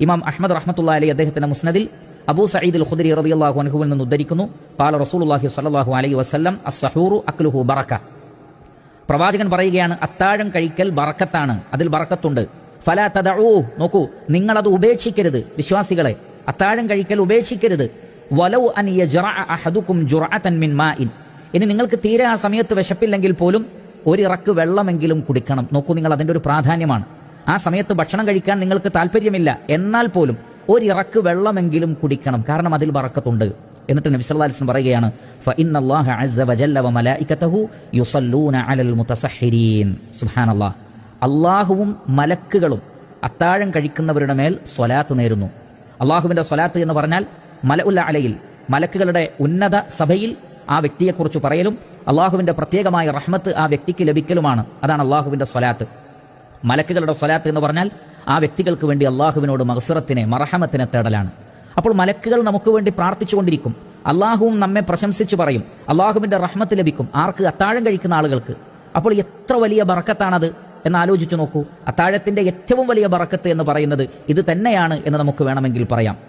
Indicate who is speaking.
Speaker 1: ഇമാം അഹമ്മദ് റഹ്മത്തുള്ള അലി അദ്ദേഹത്തിന്റെ മുസ്നദിൽ അബൂ സയ്യിദ് ഖുദരി റളിയല്ലാഹു അൻഹുവിൽ നിന്ന് ഉദ്ധരിക്കുന്നു. പാല റസൂലുള്ളാഹി സ്വല്ലല്ലാഹു അലൈഹി വസല്ലം അസ്സഹൂറു അക്ലുഹു ബറക പ്രവാചകൻ പറയുകയാണ് അത്താഴം കഴിക്കൽ ബറക്കത്താണ് അതിൽ ബറക്കത്തുണ്ട്. ഫല തദഊ നോക്കൂ നിങ്ങൾ അത് ഉപേക്ഷിക്കരുത് വിശ്വാസികളെ. അത്താഴം കഴിക്കൽ ഉപേക്ഷിക്കരുത്. വലൗ അൻ അഹദുക്കും ജുറഅതൻ മിൻ മാഇൻ. ഇനി നിങ്ങൾക്ക് തീരെ ആ സമയത്ത് വിശപ്പില്ലെങ്കിൽ പോലും ഒരിറക്ക് വെള്ളമെങ്കിലും കുടിക്കണം. നോക്കൂ നിങ്ങൾ അതിന്റെ ഒരു പ്രാധാന്യമാണ്. ആ സമയത്ത് ഭക്ഷണം കഴിക്കാൻ നിങ്ങൾക്ക് താല്പര്യമില്ല എന്നാൽ പോലും ഒരിറക്ക് വെള്ളമെങ്കിലും കുടിക്കണം. കാരണം അതിൽ വറക്കത്തുണ്ട് എന്നിട്ട് നബി സല്ലല്ലാഹു അലൈഹി വസല്ലം പറയുകയാണ് ഫഇന്നല്ലാഹ അസ്സ വജല്ല വമലായികതഹു യുസല്ലൂന അലൽ മുതസഹ്ഹിരീൻ സുബ്ഹാനല്ലാഹ്. അല്ലാഹുവും മലക്കുകളും അത്താഴം കഴിക്കുന്നവരുടെ മേൽ സ്വലാത്ത് നേരുന്നു. അള്ളാഹുവിന്റെ സ്വലാത്ത് എന്ന് പറഞ്ഞാൽ മലഉല്ല അലയിൽ മലക്കുകളുടെ ഉന്നത സഭയിൽ ആ വ്യക്തിയെക്കുറിച്ച് പറയലും അള്ളാഹുവിന്റെ പ്രത്യേകമായ റഹ്മത്ത് ആ വ്യക്തിക്ക് ലഭിക്കലുമാണ്. അതാണ് അള്ളാഹുവിന്റെ സ്വലാത്ത്. മലക്കുകളുടെ സ്വലാത്ത് എന്ന് പറഞ്ഞാൽ ആ വ്യക്തികൾക്ക് വേണ്ടി അള്ളാഹുവിനോട് മഹസുറത്തിനെ മറഹമത്തിനെ തേടലാണ്. അപ്പോൾ മലക്കുകൾ നമുക്ക് വേണ്ടി പ്രാർത്ഥിച്ചുകൊണ്ടിരിക്കും. അള്ളാഹുവും നമ്മെ പ്രശംസിച്ചു പറയും. അള്ളാഹുവിന്റെ റഹ്മത്ത് ലഭിക്കും. ആർക്ക്? അത്താഴം കഴിക്കുന്ന ആളുകൾക്ക്. അപ്പോൾ എത്ര വലിയ ബറക്കത്താണത് എന്ന് ആലോചിച്ചു നോക്കൂ. അത്താഴത്തിന്റെ ഏറ്റവും വലിയ ബറക്കത്ത് എന്ന് പറയുന്നത് ഇത് തന്നെയാണ് എന്ന് നമുക്ക് വേണമെങ്കിൽ പറയാം.